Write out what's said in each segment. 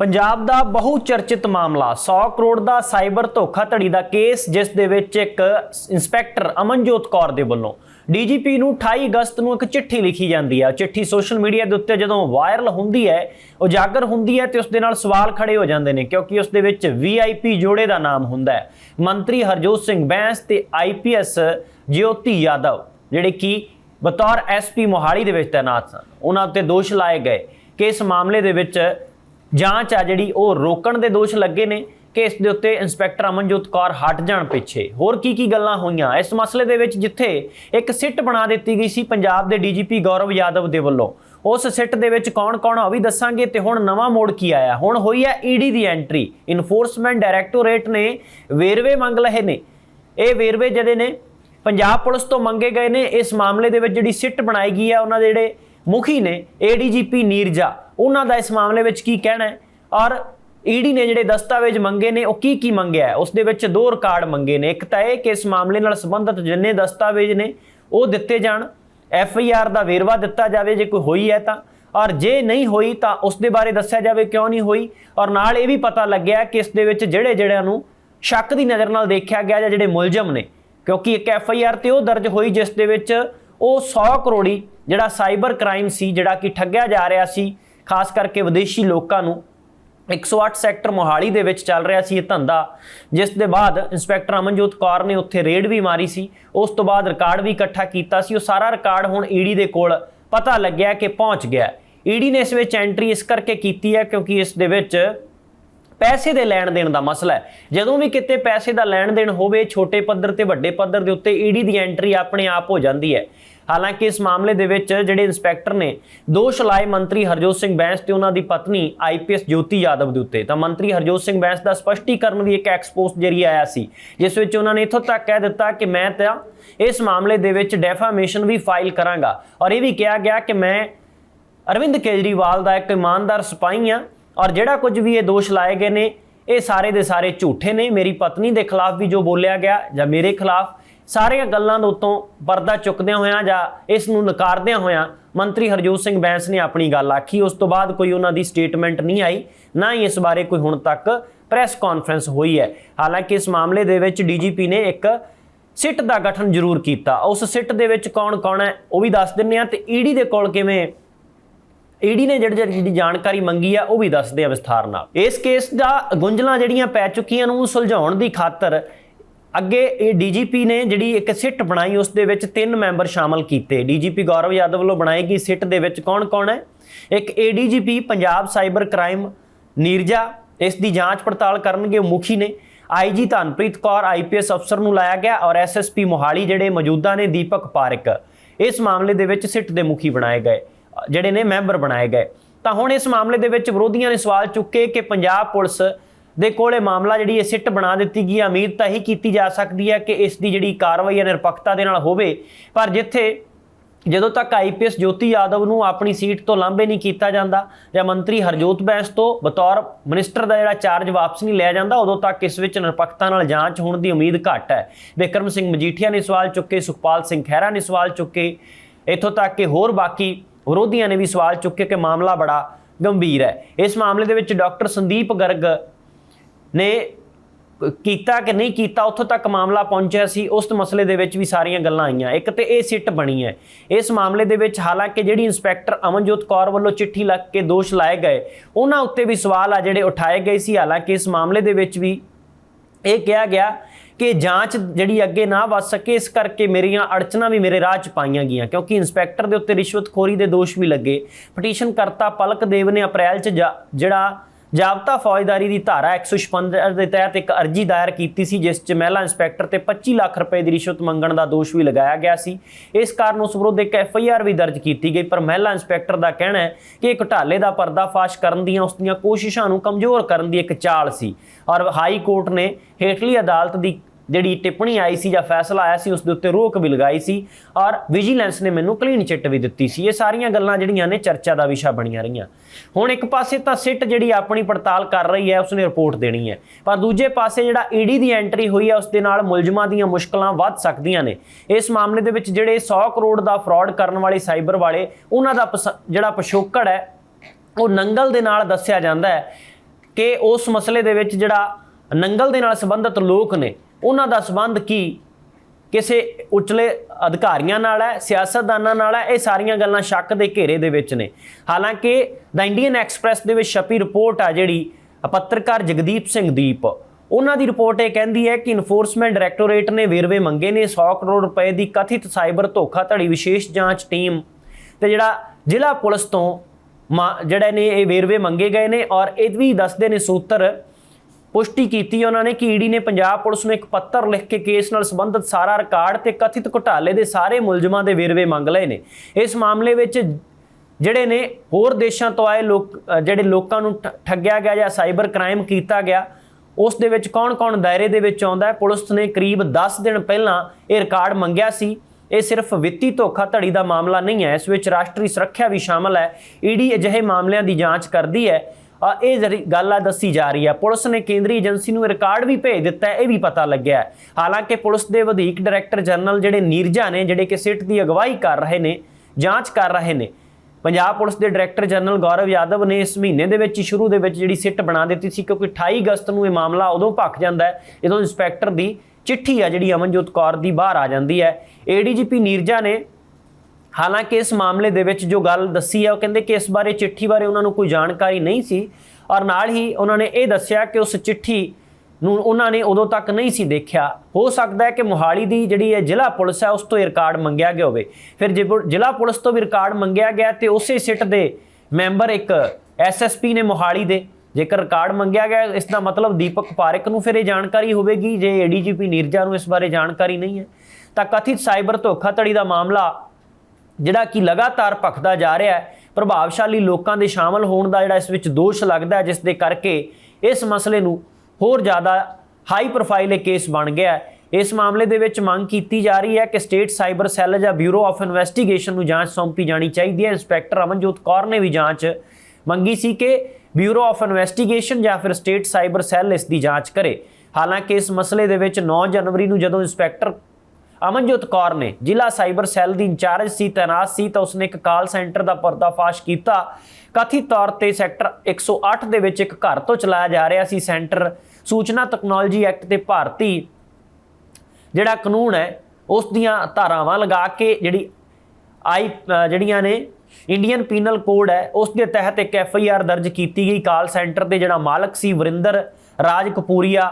ਪੰਜਾਬ ਦਾ ਬਹੁ ਚਰਚਿਤ ਮਾਮਲਾ 100 ਕਰੋੜ ਦਾ ਸਾਈਬਰ ਧੋਖਾਧੜੀ ਦਾ ਕੇਸ, ਜਿਸ ਦੇ ਵਿੱਚ ਇੱਕ ਇੰਸਪੈਕਟਰ ਅਮਨਜੋਤ ਕੌਰ ਦੇ ਵੱਲੋਂ। ਡੀਜੀਪੀ ਨੂੰ 28 ਅਗਸਤ ਨੂੰ ਇੱਕ ਚਿੱਠੀ ਲਿਖੀ ਜਾਂਦੀ ਹੈ। ਚਿੱਠੀ ਸੋਸ਼ਲ ਮੀਡੀਆ ਦੇ ਉੱਤੇ ਜਦੋਂ ਵਾਇਰਲ ਹੁੰਦੀ ਹੈ, ਉਜਾਗਰ ਹੁੰਦੀ ਹੈ ਤੇ ਉਸ ਦੇ ਨਾਲ ਸਵਾਲ ਖੜੇ ਹੋ ਜਾਂਦੇ ਨੇ, ਕਿਉਂਕਿ ਉਸ ਦੇ ਵਿੱਚ ਵੀਆਈਪੀ ਜੋੜੇ ਦਾ ਨਾਮ ਹੁੰਦਾ ਹੈ। ਮੰਤਰੀ ਹਰਜੋਤ ਸਿੰਘ ਬੈਂਸ ਤੇ ਆਈਪੀਐਸ ਜਿਓਤੀ ਯਾਦਵ, ਜਿਹੜੇ ਕਿ ਬਤੌਰ ਐਸਪੀ ਮੋਹਾਲੀ ਦੇ ਵਿੱਚ ਤਾਇਨਾਤ ਸਨ। ਉਹਨਾਂ ਉੱਤੇ ਦੋਸ਼ ਲਾਏ ਗਏ ਕਿ ਇਸ ਮਾਮਲੇ ਦੇ ਵਿੱਚ ਜਾਂਚ ਆ ਜਿਹੜੀ ਉਹ ਰੋਕਣ ਦੇ ਦੋਸ਼ ਲੱਗੇ ਨੇ ਕਿ ਇਸ ਦੇ ਉੱਤੇ ਇੰਸਪੈਕਟਰ ਅਮਨਜੋਤ ਕੌਰ ਹਟ ਜਾਣ ਪਿੱਛੇ। ਹੋਰ ਕੀ ਕੀ ਗੱਲਾਂ ਹੋਈਆਂ? ਇਸ ਮਸਲੇ ਦੇ ਵਿੱਚ ਜਿੱਥੇ ਇੱਕ ਸਿੱਟ ਬਣਾ ਦਿੱਤੀ ਗਈ ਸੀ ਪੰਜਾਬ ਦੇ ਡੀਜੀਪੀ ਗੌਰਵ ਯਾਦਵ ਦੇ ਵੱਲੋਂ। ਉਸ ਸਿੱਟ ਦੇ ਵਿੱਚ ਕੌਣ-ਕੌਣ ਆ ਉਹ ਵੀ ਦੱਸਾਂਗੇ ਤੇ ਹੁਣ ਨਵਾਂ ਮੋੜ ਕੀ ਆਇਆ? ਹੁਣ ਹੋਈ ਹੈ ਈਡੀ ਦੀ ਐਂਟਰੀ। ਇਨਫੋਰਸਮੈਂਟ ਡਾਇਰੈਕਟੋਰੇਟ ਨੇ ਵੇਰਵੇ ਮੰਗ ਲਏ ਨੇ। ਇਹ ਵੇਰਵੇ ਜਿਹੜੇ ਨੇ ਪੰਜਾਬ ਪੁਲਿਸ ਤੋਂ ਮੰਗੇ ਗਏ ਨੇ, ਇਸ ਮਾਮਲੇ ਦੇ ਵਿੱਚ ਜਿਹੜੀ ਸਿੱਟ ਬਣਾਈ ਗਈ ਹੈ ਉਹਨਾਂ ਦੇ ਜਿਹੜੇ ਮੁਖੀ ਨੇ ਏਡੀਜੀਪੀ ਨੀਰਜਾ, ਉਹਨਾਂ ਦਾ ਇਸ ਮਾਮਲੇ ਵਿੱਚ ਕੀ ਕਹਿਣਾ ਹੈ? ਔਰ ਈਡੀ ਨੇ ਜਿਹੜੇ ਦਸਤਾਵੇਜ਼ ਮੰਗੇ ਨੇ, ਉਹ ਕੀ ਕੀ ਮੰਗਿਆ ਹੈ? ਉਸ ਦੇ ਵਿੱਚ ਦੋ ਰਿਕਾਰਡ ਮੰਗੇ ਨੇ। ਇੱਕ ਤਾਂ ਇਹ ਕਿ ਇਸ ਮਾਮਲੇ ਨਾਲ ਸੰਬੰਧਿਤ ਜਿੰਨੇ ਦਸਤਾਵੇਜ਼ ਨੇ, ਉਹ ਦਿੱਤੇ ਜਾਣ। ਐਫ ਆਈ ਆਰ ਦਾ ਵੇਰਵਾ ਦਿੱਤਾ ਜਾਵੇ, ਜੇ ਕੋਈ ਹੋਈ ਹੈ ਤਾਂ। ਔਰ ਜੇ ਨਹੀਂ ਹੋਈ ਤਾਂ ਉਸ ਦੇ ਬਾਰੇ ਦੱਸਿਆ ਜਾਵੇ ਕਿਉਂ ਨਹੀਂ ਹੋਈ। ਔਰ ਨਾਲ ਇਹ ਵੀ ਪਤਾ ਲੱਗਿਆ ਕਿ ਇਸ ਦੇ ਵਿੱਚ ਜਿਹੜੇ ਜਿਹੜਿਆਂ ਨੂੰ ਸ਼ੱਕ ਦੀ ਨਜ਼ਰ ਨਾਲ ਦੇਖਿਆ ਗਿਆ ਜਾਂ ਜਿਹੜੇ ਮੁਲਜ਼ਮ ਨੇ, ਕਿਉਂਕਿ ਇੱਕ ਐਫ ਆਈ ਆਰ ਤੇ ਉਹ ਦਰਜ ਹੋਈ, ਜਿਸ ਦੇ ਵਿੱਚ ਉਹ 100 ਕਰੋੜੀ ਜਿਹੜਾ ਸਾਈਬਰ ਕ੍ਰਾਈਮ ਸੀ, ਜਿਹੜਾ ਕਿ ਠੱਗਿਆ ਜਾ ਰਿਹਾ ਸੀ, ਖਾਸ ਕਰਕੇ ਵਿਦੇਸ਼ੀ ਲੋਕਾਂ ਨੂੰ 108 ਸੈਕਟਰ ਮੋਹਾਲੀ ਦੇ ਵਿੱਚ ਚੱਲ ਰਿਹਾ ਸੀ ਇਹ ਧੰਦਾ, ਜਿਸ ਦੇ ਬਾਅਦ ਇੰਸਪੈਕਟਰ ਅਮਨਜੋਤ ਕੌਰ ਨੇ ਉੱਥੇ ਰੇਡ ਵੀ ਮਾਰੀ ਸੀ, ਉਸ ਤੋਂ ਬਾਅਦ ਰਿਕਾਰਡ ਵੀ ਇਕੱਠਾ ਕੀਤਾ ਸੀ, ਉਹ ਸਾਰਾ ਰਿਕਾਰਡ ਹੁਣ ਈਡੀ ਦੇ ਕੋਲ ਪਤਾ ਲੱਗਿਆ ਕਿ ਪਹੁੰਚ ਗਿਆ ਈਡੀ ਨੇ ਇਸ ਵਿੱਚ ਐਂਟਰੀ ਇਸ ਕਰਕੇ ਕੀਤੀ ਹੈ ਕਿਉਂਕਿ ਇਸ ਦੇ ਵਿੱਚ ਪੈਸੇ ਦੇ ਲੈਣ ਦੇਣ ਦਾ ਮਸਲਾ ਹੈ। ਜਦੋਂ ਵੀ ਕਿਤੇ ਪੈਸੇ ਦਾ ਲੈਣ ਦੇਣ ਹੋਵੇ, ਛੋਟੇ ਪੱਧਰ ਤੇ ਵੱਡੇ ਪੱਧਰ ਦੇ ਉੱਤੇ ਈਡੀ ਦੀ ਐਂਟਰੀ ਆਪਣੇ ਆਪ ਹੋ ਜਾਂਦੀ ਹੈ। ਹਾਲਾਂਕਿ ਇਸ ਮਾਮਲੇ ਦੇ ਵਿੱਚ ਜਿਹੜੇ ਇੰਸਪੈਕਟਰ ਨੇ ਦੋਸ਼ ਲਾਏ ਮੰਤਰੀ ਹਰਜੋਤ ਸਿੰਘ ਬੈਂਸ ਤੇ ਉਹਨਾਂ ਦੀ ਪਤਨੀ ਆਈਪੀਐਸ ਜੋਤੀ ਯਾਦਵ ਦੇ ਉੱਤੇ। ਤਾਂ ਮੰਤਰੀ ਹਰਜੋਤ ਸਿੰਘ ਬੈਂਸ ਦਾ ਸਪਸ਼ਟੀਕਰਨ ਵੀ ਇੱਕ ਐਕਸਪੋਸਟ ਜਰੀ ਆਇਆ ਸੀ, ਜਿਸ ਵਿੱਚ ਉਹਨਾਂ ਨੇ ਇੱਥੋਂ ਤੱਕ ਕਹਿ ਦਿੱਤਾ ਕਿ ਮੈਂ ਤਾਂ ਇਸ ਮਾਮਲੇ ਦੇ ਵਿੱਚ ਡੈਫਾਮੇਸ਼ਨ ਵੀ ਫਾਈਲ ਕਰਾਂਗਾ। ਔਰ ਇਹ ਵੀ ਕਿਹਾ ਗਿਆ ਕਿ ਮੈਂ ਅਰਵਿੰਦ ਕੇਜਰੀਵਾਲ ਦਾ ਇੱਕ ਇਮਾਨਦਾਰ ਸਿਪਾਹੀ ਆ ਔਰ ਜਿਹੜਾ ਕੁਝ ਵੀ ਇਹ ਦੋਸ਼ ਲਾਏ ਗਏ ਨੇ, ਇਹ ਸਾਰੇ ਦੇ ਸਾਰੇ ਝੂਠੇ ਨੇ। ਮੇਰੀ ਪਤਨੀ ਦੇ ਖਿਲਾਫ ਵੀ ਜੋ ਬੋਲਿਆ ਗਿਆ ਜਾਂ ਮੇਰੇ ਖਿਲਾਫ ਸਾਰੀਆਂ ਗੱਲਾਂ ਦੇ ਉੱਤੋਂ ਪਰਦਾ ਚੁੱਕਦਿਆਂ ਹੋਇਆਂ ਜਾਂ ਇਸ ਨੂੰ ਨਕਾਰਦਿਆਂ ਹੋਇਆਂ ਮੰਤਰੀ ਹਰਜੋਤ ਸਿੰਘ ਬੈਂਸ ਨੇ ਆਪਣੀ ਗੱਲ ਆਖੀ। ਉਸ ਤੋਂ ਬਾਅਦ ਕੋਈ ਉਹਨਾਂ ਦੀ ਸਟੇਟਮੈਂਟ ਨਹੀਂ ਆਈ, ਨਾ ਹੀ ਇਸ ਬਾਰੇ ਕੋਈ ਹੁਣ ਤੱਕ ਪ੍ਰੈਸ ਕਾਨਫਰੰਸ ਹੋਈ ਹੈ। ਹਾਲਾਂਕਿ ਇਸ ਮਾਮਲੇ ਦੇ ਵਿੱਚ ਡੀਜੀਪੀ ਨੇ ਇੱਕ ਸਿੱਟ ਦਾ ਗਠਨ ਜ਼ਰੂਰ ਕੀਤਾ। ਉਸ ਸਿੱਟ ਦੇ ਵਿੱਚ ਕੌਣ-ਕੌਣ ਹੈ, ਉਹ ਵੀ ਦੱਸ ਦਿੰਨੇ ਆ ਤੇ ਈਡੀ ਦੇ ਕੋਲ ਕਿਵੇਂ ਈਡੀ ਨੇ ਜਿਹੜੀ ਜਿਹੜੀ ਜਾਣਕਾਰੀ ਮੰਗੀ ਆ, ਉਹ ਵੀ ਦੱਸਦੇ ਆ ਵਿਸਥਾਰ ਨਾਲ। ਇਸ ਕੇਸ ਦਾ ਗੁੰਝਲਾਂ ਜਿਹੜੀਆਂ ਪੈ ਚੁੱਕੀਆਂ ਨੂੰ ਸੁਲਝਾਉਣ ਦੀ ਖਾਤਰ ਅੱਗੇ ਇਹ ਡੀਜੀਪੀ ਨੇ ਜਿਹੜੀ ਇੱਕ ਸਿੱਟ ਬਣਾਈ, ਉਸ ਦੇ ਵਿੱਚ ਤਿੰਨ ਮੈਂਬਰ ਸ਼ਾਮਲ ਕੀਤੇ। ਡੀਜੀਪੀ ਗੌਰਵ ਯਾਦਵ ਵੱਲੋਂ ਬਣਾਈ ਗਈ ਸਿੱਟ ਦੇ ਵਿੱਚ ਕੌਣ-ਕੌਣ ਹੈ? ਇੱਕ ADGP Punjab cyber crime Neerja, ਇਸ ਦੀ ਜਾਂਚ ਪੜਤਾਲ ਕਰਨਗੇ ਉਹ ਮੁਖੀ ਨੇ। ਆਈਜੀ ਧਨਪ੍ਰੀਤ ਕੌਰ ਆਈਪੀਐਸ ਅਫਸਰ ਨੂੰ ਲਾਇਆ ਗਿਆ ਔਰ ਐਸਐਸਪੀ ਮੋਹਾਲੀ ਜਿਹੜੇ ਮੌਜੂਦਾ ਨੇ ਦੀਪਕ ਪਾਰਕ, ਇਸ ਮਾਮਲੇ ਦੇ ਵਿੱਚ ਸਿੱਟ ਦੇ ਮੁਖੀ ਬਣਾਏ ਗਏ, ਜਿਹੜੇ ਨੇ ਮੈਂਬਰ ਬਣਾਏ ਗਏ। ਤਾਂ ਹੁਣ ਇਸ ਮਾਮਲੇ ਦੇ ਵਿੱਚ ਵਿਰੋਧੀਆਂ ਨੇ ਸਵਾਲ ਚੁੱਕੇ ਕਿ ਪੰਜਾਬ ਪੁਲਿਸ ਦੇ ਕੋਲੇ ਮਾਮਲਾ ਜਿਹੜੀ ਇਹ ਸਿੱਟ ਬਣਾ ਦਿੱਤੀ ਗਈ ਹੈ ਉਮੀਦ ਤਾਂ ਇਹੀ ਕੀਤੀ ਜਾ ਸਕਦੀ ਹੈ ਕਿ ਇਸ ਦੀ ਜਿਹੜੀ ਕਾਰਵਾਈ ਹੈ ਨਿਰਪੱਖਤਾ ਦੇ ਨਾਲ ਹੋਵੇ। ਪਰ ਜਿੱਥੇ ਜਦੋਂ ਤੱਕ ਆਈਪੀਐਸ ਜੋਤੀ ਯਾਦਵ ਨੂੰ ਆਪਣੀ ਸੀਟ ਤੋਂ ਲਾਂਭੇ ਨਹੀਂ ਕੀਤਾ ਜਾਂਦਾ ਜਾਂ ਮੰਤਰੀ ਹਰਜੋਤ ਬੈਂਸ ਤੋਂ ਬਤੌਰ ਮਿਨਿਸਟਰ ਦਾ ਜਿਹੜਾ ਚਾਰਜ ਵਾਪਸ ਨਹੀਂ ਲਿਆ ਜਾਂਦਾ, ਉਦੋਂ ਤੱਕ ਇਸ ਵਿੱਚ ਨਿਰਪੱਖਤਾ ਨਾਲ ਜਾਂਚ ਹੋਣ ਦੀ ਉਮੀਦ ਘੱਟ ਹੈ। ਵਿਕਰਮ ਸਿੰਘ ਮਜੀਠੀਆ ਨੇ ਸਵਾਲ ਚੁੱਕੇ, ਸੁਖਪਾਲ ਸਿੰਘ ਖਹਿਰਾ ਨੇ ਸਵਾਲ ਚੁੱਕੇ, ਇੱਥੋਂ ਤੱਕ ਕਿ ਹੋਰ ਬਾਕੀ ਵਿਰੋਧੀਆਂ ਨੇ ਵੀ ਸਵਾਲ ਚੁੱਕੇ ਕਿ ਮਾਮਲਾ ਬੜਾ ਗੰਭੀਰ ਹੈ। ਇਸ ਮਾਮਲੇ ਦੇ ਵਿੱਚ ਡਾਕਟਰ ਸੰਦੀਪ ਗਰਗ ਨੇ ਕੀਤਾ ਕਿ ਨਹੀਂ ਕੀਤਾ, ਉੱਥੋਂ ਤੱਕ ਮਾਮਲਾ ਪਹੁੰਚਿਆ ਸੀ, ਉਸ ਮਸਲੇ ਦੇ ਵਿੱਚ ਵੀ ਸਾਰੀਆਂ ਗੱਲਾਂ ਆਈਆਂ। ਇੱਕ ਤੇ ਇਹ ਸਿੱਟ ਬਣੀ ਹੈ। ਇਸ ਮਾਮਲੇ ਦੇ ਵਿੱਚ ਹਾਲਾਂਕਿ ਜਿਹੜੀ ਇੰਸਪੈਕਟਰ ਅਮਨਜੋਤ ਕੌਰ ਵੱਲੋਂ ਚਿੱਠੀ ਲੱਗ ਕੇ ਦੋਸ਼ ਲਾਏ ਗਏ, ਉਹਨਾਂ ਉੱਤੇ ਵੀ ਸਵਾਲ ਆ ਜਿਹੜੇ ਉਠਾਏ ਗਏ ਸੀ। ਹਾਲਾਂਕਿ ਇਸ ਮਾਮਲੇ ਦੇ ਵਿੱਚ ਵੀ ਇਹ ਕਿਹਾ ਗਿਆ ਕਿ ਜਾਂਚ ਜਿਹੜੀ ਅੱਗੇ ਨਾ ਵੱਧ ਸਕੇ, ਇਸ ਕਰਕੇ ਮੇਰੀਆਂ ਅੜਚਨਾ ਵੀ ਮੇਰੇ ਰਾਹ 'ਚ ਪਾਈਆਂ ਗਈਆਂ, ਕਿਉਂਕਿ ਇੰਸਪੈਕਟਰ ਦੇ ਉੱਤੇ ਰਿਸ਼ਵਤਖੋਰੀ ਦੇ ਦੋਸ਼ ਵੀ ਲੱਗੇ। ਪਟੀਸ਼ਨ ਕਰਤਾ ਪਲਕ ਦੇਵ ਨੇ ਅਪ੍ਰੈਲ 'ਚ ਜਾ- ਜਿਹੜਾ ਜਾਬਤਾ ਫੌਜਦਾਰੀ ਦੀ ਧਾਰਾ 156 ਦੇ ਤਹਿਤ ਇੱਕ ਅਰਜੀ ਦਾਇਰ ਕੀਤੀ ਸੀ, ਜਿਸ 'ਚ ਮਹਿਲਾ ਇੰਸਪੈਕਟਰ ਤੇ 25 ਲੱਖ ਰੁਪਏ ਦੀ ਰਿਸ਼ਵਤ ਮੰਗਣ ਦਾ ਦੋਸ਼ ਵੀ ਲਗਾਇਆ ਗਿਆ ਸੀ। ਇਸ ਕਾਰਨ ਉਸ ਵਿਰੁੱਧ ਇੱਕ ਐਫ ਆਈ ਆਰ ਵੀ ਦਰਜ ਕੀਤੀ ਗਈ, ਪਰ ਮਹਿਲਾ ਇੰਸਪੈਕਟਰ ਦਾ ਕਹਿਣਾ ਹੈ ਕਿ ਇਹ ਘੁਟਾਲੇ ਦਾ ਪਰਦਾਫਾਸ਼ ਕਰਨ ਦੀਆਂ, ਉਸ ਦੀਆਂ ਕੋਸ਼ਿਸ਼ਾਂ ਨੂੰ ਕਮਜ਼ੋਰ ਕਰਨ ਦੀ ਇੱਕ ਚਾਲ ਸੀ। ਔਰ ਹਾਈ ਕੋਰਟ ਨੇ ਹੇਠਲੀ ਅਦਾਲਤ ਦੀ ਜਿਹੜੀ ਟਿੱਪਣੀ ਆਈ ਸੀ ਜਾਂ ਫੈਸਲਾ ਆਇਆ ਸੀ, ਉਸ ਦੇ ਉੱਤੇ ਰੋਕ ਵੀ ਲਗਾਈ ਸੀ ਔਰ ਵਿਜੀਲੈਂਸ ਨੇ ਮੈਨੂੰ ਕਲੀਨ ਚਿੱਟ ਵੀ ਦਿੱਤੀ ਸੀ। ਇਹ ਸਾਰੀਆਂ ਗੱਲਾਂ ਜਿਹੜੀਆਂ ਨੇ ਚਰਚਾ ਦਾ ਵਿਸ਼ਾ ਬਣੀਆਂ ਰਹੀਆਂ। ਹੁਣ ਇੱਕ ਪਾਸੇ ਤਾਂ ਸਿੱਟ ਜਿਹੜੀ ਆਪਣੀ ਪੜਤਾਲ ਕਰ ਰਹੀ ਹੈ, ਉਸਨੇ ਰਿਪੋਰਟ ਦੇਣੀ ਹੈ। ਪਰ ਦੂਜੇ ਪਾਸੇ ਜਿਹੜਾ ਈਡੀ ਦੀ ਐਂਟਰੀ ਹੋਈ ਹੈ, ਉਸ ਦੇ ਨਾਲ ਮੁਲਜ਼ਮਾਂ ਦੀਆਂ ਮੁਸ਼ਕਲਾਂ ਵੱਧ ਸਕਦੀਆਂ ਨੇ। ਇਸ ਮਾਮਲੇ ਦੇ ਵਿੱਚ ਜਿਹੜੇ 100 ਕਰੋੜ ਦਾ ਫਰਾਡ ਕਰਨ ਵਾਲੇ ਸਾਈਬਰ ਵਾਲੇ, ਉਹਨਾਂ ਦਾ ਪਸ- ਜਿਹੜਾ ਪਿਛੋਕੜ ਹੈ, ਉਹ ਨੰਗਲ ਦੇ ਨਾਲ ਦੱਸਿਆ ਜਾਂਦਾ ਹੈ ਕਿ ਉਸ ਮਸਲੇ ਦੇ ਵਿੱਚ ਜਿਹੜਾ ਨੰਗਲ ਦੇ ਨਾਲ ਸੰਬੰਧਿਤ ਲੋਕ ਨੇ ਉਹਨਾਂ ਦਾ ਸੰਬੰਧ ਕੀ? ਕਿਸੇ ਉਚਲੇ ਅਧਿਕਾਰੀਆਂ ਨਾਲ ਹੈ, ਸਿਆਸਤਦਾਨਾਂ ਨਾਲ ਹੈ, ਇਹ ਸਾਰੀਆਂ ਗੱਲਾਂ ਸ਼ੱਕ ਦੇ ਘੇਰੇ ਦੇ ਵਿੱਚ ਨੇ। ਹਾਲਾਂਕਿ ਦਾ ਇੰਡੀਅਨ ਐਕਸਪ੍ਰੈਸ ਦੇ ਵਿੱਚ ਛਪੀ ਰਿਪੋਰਟ ਆ ਜਿਹੜੀ ਪੱਤਰਕਾਰ ਜਗਦੀਪ ਸਿੰਘ ਦੀਪ। ਉਹਨਾਂ ਦੀ ਰਿਪੋਰਟ ਇਹ ਕਹਿੰਦੀ ਹੈ ਕਿ ਇਨਫੋਰਸਮੈਂਟ ਡਾਇਰੈਕਟੋਰੇਟ ਨੇ ਵੇਰਵੇ ਮੰਗੇ ਨੇ 100 ਕਰੋੜ ਰੁਪਏ ਦੀ ਕਥਿਤ ਸਾਈਬਰ ਧੋਖਾਧੜੀ ਵਿਸ਼ੇਸ਼ ਜਾਂਚ ਟੀਮ ਤੇ ਜਿਹੜਾ ਜ਼ਿਲ੍ਹਾ ਪੁਲਿਸ ਤੋਂ ਮਾ- ਜਿਹੜੇ ਨੇ ਇਹ ਵੇਰਵੇ ਮੰਗੇ ਗਏ ਨੇ ਔਰ ਇਹ ਵੀ ਦੱਸਦੇ ਨੇ ਸੂਤਰ ਪੁਸ਼ਟੀ ਕੀਤੀ। ਉਹਨਾਂ ਨੇ ਕਿ ਈਡੀ ਨੇ ਪੰਜਾਬ ਪੁਲਿਸ ਨੂੰ ਇੱਕ ਪੱਤਰ ਲਿਖ ਕੇ ਕੇਸ ਨਾਲ ਸੰਬੰਧਿਤ ਸਾਰਾ ਰਿਕਾਰਡ ਤੇ ਕਥਿਤ ਘੁਟਾਲੇ ਦੇ ਸਾਰੇ ਮੁਲਜ਼ਮਾਂ ਦੇ ਵੇਰਵੇ ਮੰਗ ਲਏ ਨੇ। ਇਸ ਮਾਮਲੇ ਵਿੱਚ ਜਿਹੜੇ ਨੇ ਹੋਰ ਦੇਸ਼ਾਂ ਤੋਂ ਆਏ ਲੋਕ ਜਿਹੜੇ ਲੋਕਾਂ ਨੂੰ ਠ- ਠੱਗਿਆ ਗਿਆ ਜਾਂ ਸਾਈਬਰ ਕ੍ਰਾਈਮ ਕੀਤਾ ਗਿਆ, ਉਸ ਦੇ ਵਿੱਚ ਕੌਣ-ਕੌਣ ਦਾਇਰੇ ਦੇ ਵਿੱਚ ਆਉਂਦਾ ਹੈ? ਪੁਲਿਸ ਨੇ ਕਰੀਬ 10 ਦਿਨ ਪਹਿਲਾਂ ਇਹ ਰਿਕਾਰਡ ਮੰਗਿਆ ਸੀ। ਇਹ ਸਿਰਫ ਵਿੱਤੀ ਧੋਖਾਧੜੀ ਦਾ ਮਾਮਲਾ ਨਹੀਂ ਹੈ। ਇਸ ਵਿੱਚ ਰਾਸ਼ਟਰੀ ਸੁਰੱਖਿਆ ਵੀ ਸ਼ਾਮਲ ਹੈ। ਈਡੀ ਅਜਿਹੇ ਮਾਮਲਿਆਂ ਦੀ ਜਾਂਚ ਕਰਦੀ ਹੈ। ਇਹ ਜਿਹੜੀ ਗੱਲ ਆ ਦੱਸੀ ਜਾ ਰਹੀ ਹੈ ਪੁਲਿਸ ਨੇ ਕੇਂਦਰੀ ਏਜੰਸੀ ਨੂੰ ਇਹ ਰਿਕਾਰਡ ਵੀ ਭੇਜ ਦਿੱਤਾ ਇਹ ਵੀ ਪਤਾ ਲੱਗਿਆ ਹਾਲਾਂਕਿ ਪੁਲਿਸ ਦੇ ਵਧੀਕ ਡਾਇਰੈਕਟਰ ਜਨਰਲ ਜਿਹੜੇ ਨੀਰਜਾ ਨੇ, ਜਿਹੜੇ ਕਿ ਸਿੱਟ ਦੀ ਅਗਵਾਈ ਕਰ ਰਹੇ ਨੇ, ਜਾਂਚ ਕਰ ਰਹੇ ਨੇ, ਪੰਜਾਬ ਪੁਲਿਸ ਦੇ ਡਾਇਰੈਕਟਰ ਜਨਰਲ ਗੌਰਵ ਯਾਦਵ ਨੇ ਇਸ ਮਹੀਨੇ ਦੇ ਵਿੱਚ ਹੀ ਸ਼ੁਰੂ ਦੇ ਵਿੱਚ ਜਿਹੜੀ ਸਿੱਟ ਬਣਾ ਦਿੱਤੀ ਸੀ, ਕਿਉਂਕਿ 28 ਅਗਸਤ ਨੂੰ ਇਹ ਮਾਮਲਾ ਉਦੋਂ ਭਖ ਜਾਂਦਾ ਹੈ, ਜਦੋਂ ਇੰਸਪੈਕਟਰ ਦੀ ਚਿੱਠੀ ਆ ਜਿਹੜੀ ਅਮਨਜੋਤ ਕੌਰ ਦੀ ਬਾਹਰ ਆ ਜਾਂਦੀ ਹੈ। ਏਡੀਜੀਪੀ ਨੀਰਜਾ ਨੇ ਹਾਲਾਂਕਿ ਇਸ ਮਾਮਲੇ ਦੇ ਵਿੱਚ ਜੋ ਗੱਲ ਦੱਸੀ ਹੈ ਉਹ ਕਹਿੰਦੇ ਕਿ ਇਸ ਬਾਰੇ ਚਿੱਠੀ ਬਾਰੇ ਉਹਨਾਂ ਨੂੰ ਕੋਈ ਜਾਣਕਾਰੀ ਨਹੀਂ ਸੀ। ਔਰ ਨਾਲ ਹੀ ਉਹਨਾਂ ਨੇ ਇਹ ਦੱਸਿਆ ਕਿ ਉਸ ਚਿੱਠੀ ਨੂੰ ਉਹਨਾਂ ਨੇ ਉਦੋਂ ਤੱਕ ਨਹੀਂ ਸੀ ਦੇਖਿਆ। ਹੋ ਸਕਦਾ ਹੈ ਕਿ ਮੋਹਾਲੀ ਦੀ ਜਿਹੜੀ ਹੈ ਜ਼ਿਲ੍ਹਾ ਪੁਲਿਸ ਹੈ, ਉਸ ਤੋਂ ਇਹ ਰਿਕਾਰਡ ਮੰਗਿਆ ਗਿਆ ਹੋਵੇ। ਫਿਰ ਜੇ ਪੁ- ਜ਼ਿਲ੍ਹਾ ਪੁਲਿਸ ਤੋਂ ਵੀ ਰਿਕਾਰਡ ਮੰਗਿਆ ਗਿਆ, ਤੇ ਉਸੇ ਸਿੱਟ ਦੇ ਮੈਂਬਰ ਇੱਕ ਐਸਐਸਪੀ ਨੇ ਮੋਹਾਲੀ ਦੇ। ਜੇਕਰ ਰਿਕਾਰਡ ਮੰਗਿਆ ਗਿਆ, ਇਸ ਦਾ ਮਤਲਬ ਦੀਪਕ ਪਾਰਕ ਨੂੰ ਫਿਰ ਇਹ ਜਾਣਕਾਰੀ ਹੋਵੇਗੀ। ਜੇ ਏਡੀਜੀਪੀ ਨੀਰਜਾ ਨੂੰ ਇਸ ਬਾਰੇ ਜਾਣਕਾਰੀ ਨਹੀਂ ਹੈ, ਤਾਂ ਕਥਿਤ ਸਾਈਬਰ ਧੋਖਾਧੜੀ ਦਾ ਮਾਮਲਾ ਜਿਹੜਾ ਕਿ ਲਗਾਤਾਰ ਭਖਦਾ ਜਾ ਰਿਹਾ ਹੈ, ਪ੍ਰਭਾਵਸ਼ਾਲੀ ਲੋਕਾਂ ਦੇ ਸ਼ਾਮਲ ਹੋਣ ਦਾ ਜਿਹੜਾ ਇਸ ਵਿੱਚ ਦੋਸ਼ ਲੱਗਦਾ ਹੈ, ਜਿਸ ਦੇ ਕਰਕੇ ਇਸ ਮਸਲੇ ਨੂੰ ਹੋਰ ਜ਼ਿਆਦਾ ਹਾਈ ਪ੍ਰੋਫਾਈਲ ਇਹ ਕੇਸ ਬਣ ਗਿਆ ਹੈ। ਇਸ ਮਾਮਲੇ ਦੇ ਵਿੱਚ ਮੰਗ ਕੀਤੀ ਜਾ ਰਹੀ ਹੈ ਕਿ ਸਟੇਟ ਸਾਈਬਰ ਸੈੱਲ ਜਾਂ ਬਿਊਰੋ ਆਫ ਇਨਵੈਸਟੀਗੇਸ਼ਨ ਨੂੰ ਜਾਂਚ ਸੌਂਪੀ ਜਾਣੀ ਚਾਹੀਦੀ ਹੈ। ਇੰਸਪੈਕਟਰ ਅਮਨਜੋਤ ਕੌਰ ਨੇ ਵੀ ਜਾਂਚ ਮੰਗੀ ਸੀ ਕਿ ਬਿਊਰੋ ਆਫ ਇਨਵੈਸਟੀਗੇਸ਼ਨ ਜਾਂ ਫਿਰ ਸਟੇਟ ਸਾਈਬਰ ਸੈੱਲ ਇਸ ਦੀ ਜਾਂਚ ਕਰੇ। ਹਾਲਾਂਕਿ ਇਸ ਮਸਲੇ ਦੇ ਵਿੱਚ 9 ਜਨਵਰੀ ਨੂੰ ਜਦੋਂ ਇੰਸਪੈਕਟਰ ਅਮਨਜੋਤ ਕੌਰ ਨੇ ਜ਼ਿਲ੍ਹਾ ਸਾਈਬਰ ਸੈੱਲ ਦੀ ਇੰਚਾਰਜ ਸੀ, ਤੈਨਾਤ ਸੀ ਤਾਂ ਉਸਨੇ ਇੱਕ ਕਾਲ ਸੈਂਟਰ ਦਾ ਪਰਦਾਫਾਸ਼ ਕੀਤਾ। ਕਥਿਤ ਤੌਰ ਤੇ ਸੈਕਟਰ 108 ਦੇ ਵਿੱਚ ਇੱਕ ਘਰ ਤੋਂ ਚਲਾਇਆ ਜਾ ਰਿਹਾ ਸੀ। ਸੈਂਟਰ ਸੂਚਨਾ ਤਕਨਾਲੋਜੀ ਐਕਟ ਤੇ ਭਾਰਤੀ ਜਿਹੜਾ ਕਾਨੂੰਨ ਹੈ, ਉਸ ਦੀਆਂ ਧਾਰਾਵਾਂ ਲਗਾ ਕੇ ਜਿਹੜੀ ਆਈ ਜਿਹੜੀਆਂ ਨੇ ਇੰਡੀਅਨ ਪੀਨਲ ਕੋਡ ਹੈ, ਉਸ ਦੇ ਤਹਿਤ ਇੱਕ ਐਫ ਆਈ ਆਰ ਦਰਜ ਕੀਤੀ ਗਈ। ਕਾਲ ਸੈਂਟਰ ਦੇ ਜਿਹੜਾ ਮਾਲਕ ਸੀ, ਵਰਿੰਦਰ ਰਾਜ ਕਪੂਰੀਆ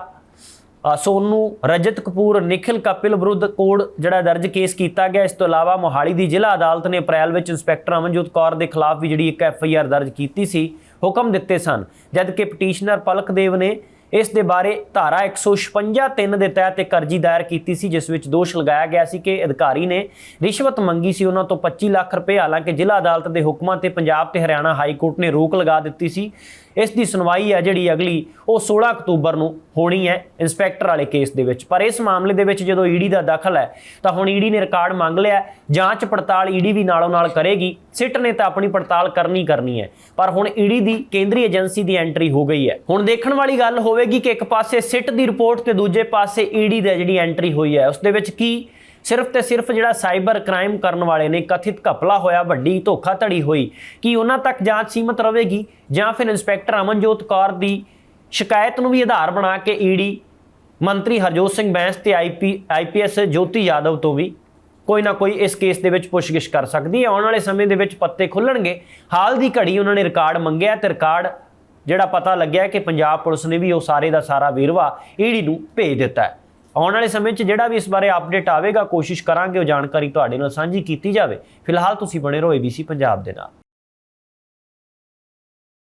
ਸੋਨੂ, ਰਜਤ ਕਪੂਰ ਨਿਖਿਲ ਕਪਿਲ ਵਿਰੁੱਧ ਕੋਡ ਜਿਹੜਾ ਦਰਜ ਕੇਸ ਕੀਤਾ ਗਿਆ। ਇਸ ਤੋਂ ਇਲਾਵਾ ਮੋਹਾਲੀ ਦੀ ਜ਼ਿਲ੍ਹਾ ਅਦਾਲਤ ਨੇ ਅਪ੍ਰੈਲ ਵਿੱਚ ਇੰਸਪੈਕਟਰ ਅਮਨਜੋਤ ਕੌਰ ਦੇ ਖਿਲਾਫ ਵੀ ਜਿਹੜੀ ਇੱਕ ਐਫ ਆਈ ਆਰ ਦਰਜ ਕੀਤੀ ਸੀ, ਹੁਕਮ ਦਿੱਤੇ ਸਨ। ਜਦਕਿ ਪਟੀਸ਼ਨਰ ਪਲਕ ਦੇਵ ਨੇ ਇਸ ਦੇ ਬਾਰੇ ਧਾਰਾ 156 3 ਦੇ ਤਹਿਤ ਇੱਕ ਅਰਜੀ ਦਾਇਰ ਕੀਤੀ ਸੀ, ਜਿਸ ਵਿੱਚ ਦੋਸ਼ ਲਗਾਇਆ ਗਿਆ ਸੀ ਕਿ ਅਧਿਕਾਰੀ ਨੇ ਰਿਸ਼ਵਤ ਮੰਗੀ ਸੀ ਉਹਨਾਂ ਤੋਂ 25 ਲੱਖ ਰੁਪਏ। ਹਾਲਾਂਕਿ ਜ਼ਿਲ੍ਹਾ ਅਦਾਲਤ ਦੇ ਹੁਕਮਾਂ ਤੇ ਪੰਜਾਬ ਤੇ ਹਰਿਆਣਾ ਹਾਈ ਕੋਰਟ ਨੇ ਰੋਕ ਲਗਾ ਦਿੱਤੀ ਸੀ। ਇਸ ਦੀ ਸੁਣਵਾਈ ਹੈ ਜਿਹੜੀ ਅਗਲੀ ਉਹ 16 ਅਕਤੂਬਰ ਨੂੰ ਹੋਣੀ ਹੈ ਇੰਸਪੈਕਟਰ ਵਾਲੇ ਕੇਸ ਦੇ ਵਿੱਚ। ਪਰ ਇਸ ਮਾਮਲੇ ਦੇ ਵਿੱਚ ਜਦੋਂ ਈਡੀ ਦਾ ਦਖਲ ਹੈ, ਤਾਂ ਹੁਣ ਈਡੀ ਨੇ ਰਿਕਾਰਡ ਮੰਗ ਲਿਆ ਜਾਂਚ ਪੜਤਾਲ ਈਡੀ ਵੀ ਨਾਲੋਂ ਨਾਲ ਕਰੇਗੀ। ਸਿੱਟ ਨੇ ਤਾਂ ਆਪਣੀ ਪੜਤਾਲ ਕਰਨੀ ਕਰਨੀ ਹੈ। ਪਰ ਹੁਣ ਈਡੀ ਦੀ ਕੇਂਦਰੀ ਏਜੰਸੀ ਦੀ ਐਂਟਰੀ ਹੋ ਗਈ ਹੈ। ਹੁਣ ਦੇਖਣ ਵਾਲੀ ਗੱਲ ਹੋਵੇਗੀ ਕਿ ਇੱਕ ਪਾਸੇ ਸਿੱਟ ਦੀ ਰਿਪੋਰਟ ਤੇ ਦੂਜੇ ਪਾਸੇ ਈਡੀ ਦੀ ਜਿਹੜੀ ਐਂਟਰੀ ਹੋਈ ਹੈ, ਉਸ ਦੇ ਵਿੱਚ ਕੀ ਸਿਰਫ ਤੇ ਸਿਰਫ ਜਿਹੜਾ ਸਾਈਬਰ ਕ੍ਰਾਈਮ ਕਰਨ ਵਾਲੇ ਨੇ ਕਥਿਤ ਘਪਲਾ ਹੋਇਆ, ਵੱਡੀ ਧੋਖਾਧੜੀ ਹੋਈ। ਕਿ ਉਹਨਾਂ ਤੱਕ ਜਾਂਚ ਸੀਮਤ ਰਹੇਗੀ? ਜਾਂ ਫਿਰ ਇੰਸਪੈਕਟਰ ਅਮਨਜੋਤ ਕੌਰ ਦੀ ਸ਼ਿਕਾਇਤ ਨੂੰ ਵੀ ਆਧਾਰ ਬਣਾ ਕੇ ਈਡੀ ਮੰਤਰੀ ਹਰਜੋਤ ਸਿੰਘ ਬੈਂਸ ਤੇ ਆਈਪੀ ਆਈਪੀਐਸ ਜੋਤੀ ਯਾਦਵ ਤੋਂ ਵੀ ਕੋਈ ਨਾ ਕੋਈ ਇਸ ਕੇਸ ਦੇ ਵਿੱਚ ਪੁੱਛਗਿੱਛ ਕਰ ਸਕਦੀ ਹੈ। ਆਉਣ ਵਾਲੇ ਸਮੇਂ ਦੇ ਵਿੱਚ ਪੱਤੇ ਖੁੱਲਣਗੇ। ਹਾਲ ਦੀ ਘੜੀ ਉਹਨਾਂ ਨੇ ਰਿਕਾਰਡ ਮੰਗਿਆ ਤੇ ਰਿਕਾਰਡ ਜਿਹੜਾ ਪਤਾ ਲੱਗਿਆ ਕਿ ਪੰਜਾਬ ਪੁਲਿਸ ਨੇ ਵੀ ਉਹ ਸਾਰੇ ਦਾ ਸਾਰਾ ਵੇਰਵਾ ਈਡੀ ਨੂੰ ਭੇਜ ਦਿੱਤਾ ਹੈ। ਆਉਣ ਵਾਲੇ ਸਮੇਂ 'ਚ ਜਿਹੜਾ ਵੀ ਇਸ ਬਾਰੇ ਅਪਡੇਟ ਆਵੇਗਾ, ਕੋਸ਼ਿਸ਼ ਕਰਾਂਗੇ ਉਹ ਜਾਣਕਾਰੀ ਤੁਹਾਡੇ ਨਾਲ ਸਾਂਝੀ ਕੀਤੀ ਜਾਵੇ। ਫਿਲਹਾਲ ਤੁਸੀਂ ਬਣੇ ਰਹੋ ABC ਪੰਜਾਬ ਦੇ ਨਾਲ।